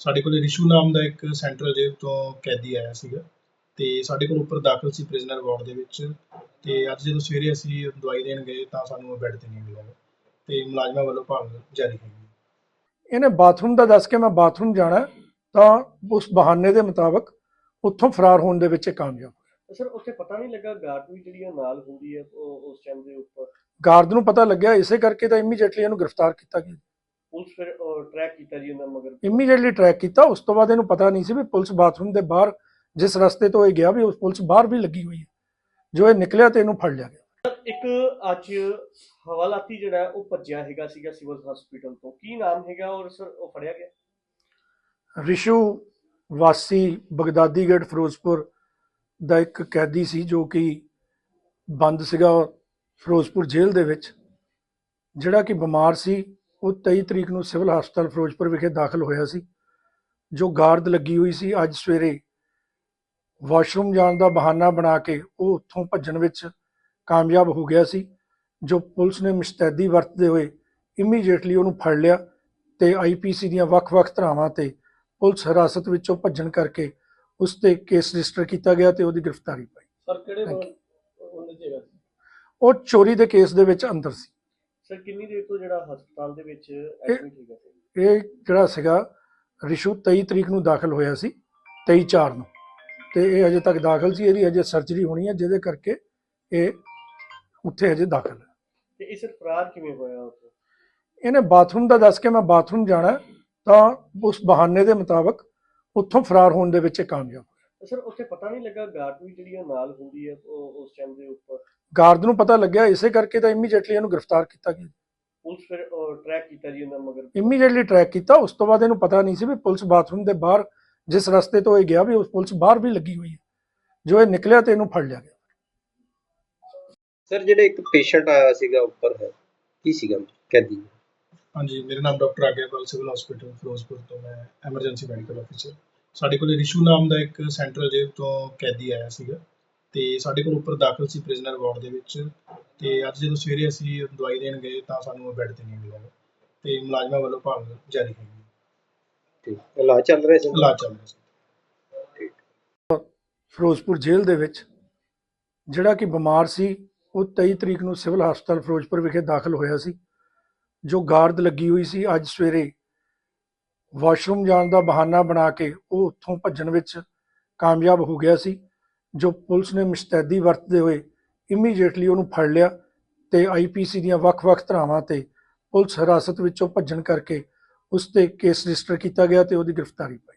ਸਾਡੇ ਕੋਲ ਰਿਸ਼ੂ ਨਾਮ ਦਾ ਇੱਕ ਸੈਂਟਰਲ ਜੇਲ੍ਹ ਤੋਂ ਕੈਦੀ ਆਇਆ ਸੀਗਾ ਤੇ ਸਾਡੇ ਕੋਲ ਉੱਪਰ ਦਾਖਲ ਸੀ ਪ੍ਰਿਜ਼ਨਰ ਵਾਰਡ ਦੇ ਵਿੱਚ ਤੇ ਅੱਜ ਜਦੋਂ ਸਵੇਰੇ ਅਸੀਂ ਦਵਾਈ ਦੇਣ ਗਏ ਤਾਂ ਸਾਨੂੰ ਬੈੱਡ ਤੇ ਨਹੀਂ ਮਿਲਿਆ ਤੇ ਮੁਲਾਜ਼ਮਾਂ ਵੱਲੋਂ ਭਾਲ ਜਾਰੀ ਹੈਗੀ ਇਹਨੇ ਬਾਥਰੂਮ ਦਾ ਦੱਸ ਕੇ ਮੈਂ ਬਾਥਰੂਮ ਜਾਣਾ ਹੈ, ਤਾਂ ਉਸ ਬਹਾਨੇ ਦੇ ਮੁਤਾਬਕ ਉੱਥੋਂ ਫਰਾਰ ਹੋਣ ਦੇ ਵਿੱਚ ਇਹ ਕਾਮਯਾਬ ਸਰ ਉੱਥੇ ਪਤਾ ਨਹੀਂ ਲੱਗਾ ਗਾਰਡ ਵੀ ਜਿਹੜੀ ਉਹ ਨਾਲ ਹੁੰਦੀ ਹੈ ਉਹ ਉਸ ਟਾਈਮ ਦੇ ਉੱਪਰ। ਗਾਰਡ ਨੂੰ ਪਤਾ ਲੱਗਿਆ ਇਸੇ ਕਰਕੇ ਤਾਂ ਇਮੀਡੀਏਟਲੀ ਇਹਨੂੰ ਗ੍ਰਿਫਤਾਰ ਕੀਤਾ ਗਿਆ। ਪੁਲਿਸ ਫਿਰ ਟਰੈਕ ਕੀਤਾ ਜੀ ਉਹਨਾਂ ਮਗਰ? ਇਮੀਡੀਏਟਲੀ ਟਰੈਕ ਕੀਤਾ। ਉਸ ਤੋਂ ਬਾਅਦ ਇਹਨੂੰ ਪਤਾ ਨਹੀਂ ਸੀ ਵੀ ਪੁਲਿਸ ਬਾਥਰੂਮ ਦੇ ਬਾਹਰ ਜਿਸ ਰਸਤੇ ਤੋਂ ਇਹ ਗਿਆ ਵੀ ਉਸ ਪੁਲਿਸ ਬਾਹਰ ਵੀ ਲੱਗੀ ਹੋਈ ਹੈ। ਜੋ ਇਹ ਨਿਕਲਿਆ ਤੇ ਇਹਨੂੰ ਫੜ ਲਿਆ ਗਿਆ। ਇੱਕ ਅੱਜ ਹਵਾਲਾਤੀ ਜਿਹੜਾ ਉਹ ਭੱਜਿਆ ਹੈਗਾ ਸੀਗਾ ਸਿਵਲ ਹਸਪੀਟਲ ਤੋਂ। ਕੀ ਨਾਮ ਹੈਗਾ ਔਰ ਸਰ ਉਹ ਫੜਿਆ ਗਿਆ? ਰਿਸ਼ੂ ਵਾਸੀ ਬਗਦਾਦੀ ਗੇਟ ਫਿਰੋਜ਼ਪੁਰ ਦਾ ਇੱਕ ਕੈਦੀ ਸੀ ਜੋ ਕਿ ਬੰਦ ਸੀਗਾ ਫਿਰੋਜ਼ਪੁਰ ਜੇਲ੍ਹ ਦੇ ਵਿੱਚ ਜਿਹੜਾ ਕਿ ਬਿਮਾਰ ਸੀ। ਉਹ 23 ਤਰੀਕ ਨੂੰ ਸਿਵਲ ਹਸਪਤਾਲ ਫਿਰੋਜ਼ਪੁਰ ਵਿਖੇ ਦਾਖਲ ਹੋਇਆ ਸੀ ਜੋ ਗਾਰਦ ਲੱਗੀ ਹੋਈ ਸੀ ਅੱਜ ਸਵੇਰੇ। ਵਾਸ਼ਰੂਮ ਜਾਣ ਦਾ ਬਹਾਨਾ ਬਣਾ ਕੇ ਉਹ ਉੱਥੋਂ ਭੱਜਣ ਵਿੱਚ ਕਾਮਯਾਬ ਹੋ ਗਿਆ ਸੀ ਜੋ ਪੁਲਿਸ ਨੇ ਮੁਸਤੈਦੀ ਵਰਤਦੇ ਹੋਏ ਇਮੀਡੀਏਟਲੀ ਉਹਨੂੰ ਫੜ ਲਿਆ ਤੇ ਆਈਪੀਸੀ ਦੀਆਂ ਵੱਖ-ਵੱਖ ਧਾਰਾਵਾਂ ਤੇ ਪੁਲਿਸ ਹਿਰਾਸਤ ਵਿੱਚੋਂ ਭੱਜਣ ਕਰਕੇ ਉਸ ਤੇ ਕੇਸ ਰਜਿਸਟਰ ਕੀਤਾ ਗਿਆ ਤੇ ਉਹਦੀ ਗ੍ਰਿਫਤਾਰੀ ਪਾਈ। ਸਰ ਕਿਹੜੇ ਉਹ ਚੋਰੀ ਦੇ ਕੇਸ ਦੇ ਵਿੱਚ ਅੰਦਰ ਸੀ। ਸਰ ਕਿੰਨੀ ਦੇਰ ਤੋਂ ਜਿਹੜਾ ਹਸਪਤਾਲ ਦੇ ਵਿੱਚ ਐਡਮਿਟ ਹੈਗਾ ਸੀ? ਇਹ ਜਿਹੜਾ ਸੀਗਾ ਰਿਸ਼ੂ 23 ਤਰੀਕ ਨੂੰ ਦਾਖਲ ਹੋਇਆ ਸੀ 23 4 ਨੂੰ। ਤੇ ਇਹ ਅਜੇ ਤੱਕ ਦਾਖਲ ਸੀ ਇਹਦੀ ਅਜੇ ਸਰਜਰੀ ਹੋਣੀ ਹੈ ਜਿਹਦੇ ਕਰਕੇ ਇਹ ਉੱਥੇ ਅਜੇ ਦਾਖਲ ਹੈ। ਤੇ ਇਹ ਸਰ ਫਰਾਰ ਕਿਵੇਂ ਹੋਇਆ ਉੱਥੇ ਇਹਨੇ ਬਾਥਰੂਮ ਦਾ ਦੱਸ ਕੇ ਮੈਂ ਬਾਥਰੂਮ ਜਾਣਾ ਤਾਂ ਉਸ ਬਹਾਨੇ ਦੇ ਮੁਤਾਬਕ ਉੱਥੋਂ ਫਰਾਰ ਹੋਣ ਦੇ ਵਿੱਚ ਇਹ ਕਾਮਯਾਬ ਸਰ ਉੱਥੇ ਪਤਾ ਨਹੀਂ ਲੱਗਾ ਗਾਰਡ ਵੀ ਜਿਹੜੀ ਉਹ ਨਾਲ ਹੁੰਦੀ ਹੈ ਉਹ ਉਸ ਟਾਈਮ ਦੇ ਉੱਪਰ। ਗਾਰਡ ਨੂੰ ਪਤਾ ਲੱਗਿਆ ਇਸੇ ਕਰਕੇ ਤਾਂ ਇਮੀਡੀਏਟਲੀ ਇਹਨੂੰ ਗ੍ਰਿਫਤਾਰ ਕੀਤਾ ਗਿਆ। ਪੁਲਿਸ ਫਿਰ ਟਰੈਕ ਕੀਤਾ ਜੀ ਉਹਨਾਂ ਮਗਰ। ਇਮੀਡੀਏਟਲੀ ਟਰੈਕ ਕੀਤਾ ਉਸ ਤੋਂ ਬਾਅਦ ਇਹਨੂੰ ਪਤਾ ਨਹੀਂ ਸੀ ਵੀ ਪੁਲਿਸ ਬਾਥਰੂਮ ਦੇ ਬਾਹਰ ਜਿਸ ਰਸਤੇ ਤੋਂ ਇਹ ਗਿਆ ਵੀ ਉਸ ਪੁਲਿਸ ਬਾਹਰ ਵੀ ਲੱਗੀ ਹੋਈ ਹੈ। ਜੋ ਇਹ ਨਿਕਲਿਆ ਤੇ ਇਹਨੂੰ ਫੜ ਲਿਆ ਗਿਆ। ਸਰ ਜਿਹੜਾ ਇੱਕ ਪੇਸ਼ੈਂਟ ਆਇਆ ਸੀਗਾ ਉੱਪਰ ਹੈ ਕੀ ਸੀਗਾ? ਕੈਦੀ। ਹਾਂਜੀ ਮੇਰਾ ਨਾਮ doctor Agyapal civil hospital Firozpur ਤੋਂ ਮੈਂ ਐਮਰਜੈਂਸੀ ਮੈਡੀਕਲ ਅਫੀਸਰ ਸਾਡੇ ਕੋਲ ਰਿਸ਼ੂ ਨਾਮ ਦਾ ਇੱਕ ਸੈਂਟਰਲ ਜੇਲ੍ਹ ਤੋਂ ਕੈਦੀ ਆਇਆ ਸੀਗਾ ਤੇ ਸਾਡੇ ਕੋਲ ਉੱਪਰ ਦਾਖਲ ਸੀ ਪ੍ਰਿਜ਼ਨਰ ਵਾਰਡ ਦੇ ਵਿੱਚ ਤੇ ਅੱਜ ਜਦੋਂ ਸਵੇਰੇ ਅਸੀਂ ਦਵਾਈ ਦੇਣ ਗਏ ਤਾਂ ਸਾਨੂੰ ਬੈੱਡ ਤੇ ਨਹੀਂ ਮਿਲਿਆ ਤੇ ਮੁਲਾਜ਼ਮਾਂ ਵੱਲੋਂ ਭਾਲ ਜਾਰੀ ਹੈਗੀ ਠੀਕ। ਇਲਾਜ ਚੱਲ ਰਿਹਾ ਸੀ? ਇਲਾਜ ਚੱਲ ਰਿਹਾ ਸੀ। ਫਿਰੋਜ਼ਪੁਰ ਜੇਲ੍ਹ ਦੇ ਵਿੱਚ ਜਿਹੜਾ ਕਿ ਬਿਮਾਰ ਸੀ ਉਹ 23 ਤਰੀਕ ਨੂੰ ਸਿਵਲ ਹਸਪਤਾਲ ਫਿਰੋਜ਼ਪੁਰ ਵਿਖੇ ਦਾਖਲ ਹੋਇਆ ਸੀ। ਜੋ ਗਾਰਦ ਲੱਗੀ ਹੋਈ ਸੀ ਅੱਜ ਸਵੇਰੇ ਵਾਸ਼ਰੂਮ ਜਾਣ ਦਾ ਬਹਾਨਾ ਬਣਾ ਕੇ ਉਹ ਉੱਥੋਂ ਭੱਜਣ ਵਿੱਚ ਕਾਮਯਾਬ ਹੋ ਗਿਆ ਸੀ, ਜੋ ਪੁਲਿਸ ਨੇ ਮੁਸਤੈਦੀ ਵਰਤਦੇ ਹੋਏ ਇਮੀਡੀਏਟਲੀ ਉਹਨੂੰ ਫੜ ਲਿਆ ਤੇ ਆਈਪੀਸੀ ਦੀਆਂ ਵੱਖ-ਵੱਖ ਧਰਾਵਾਂ ਤੇ ਪੁਲਿਸ ਹਿਰਾਸਤ ਵਿੱਚੋਂ ਭੱਜਣ ਕਰਕੇ ਉਸ ਤੇ ਕੇਸ ਰਜਿਸਟਰ ਕੀਤਾ ਗਿਆ ਤੇ ਉਹਦੀ ਗ੍ਰਿਫਤਾਰੀ ਪਾਈ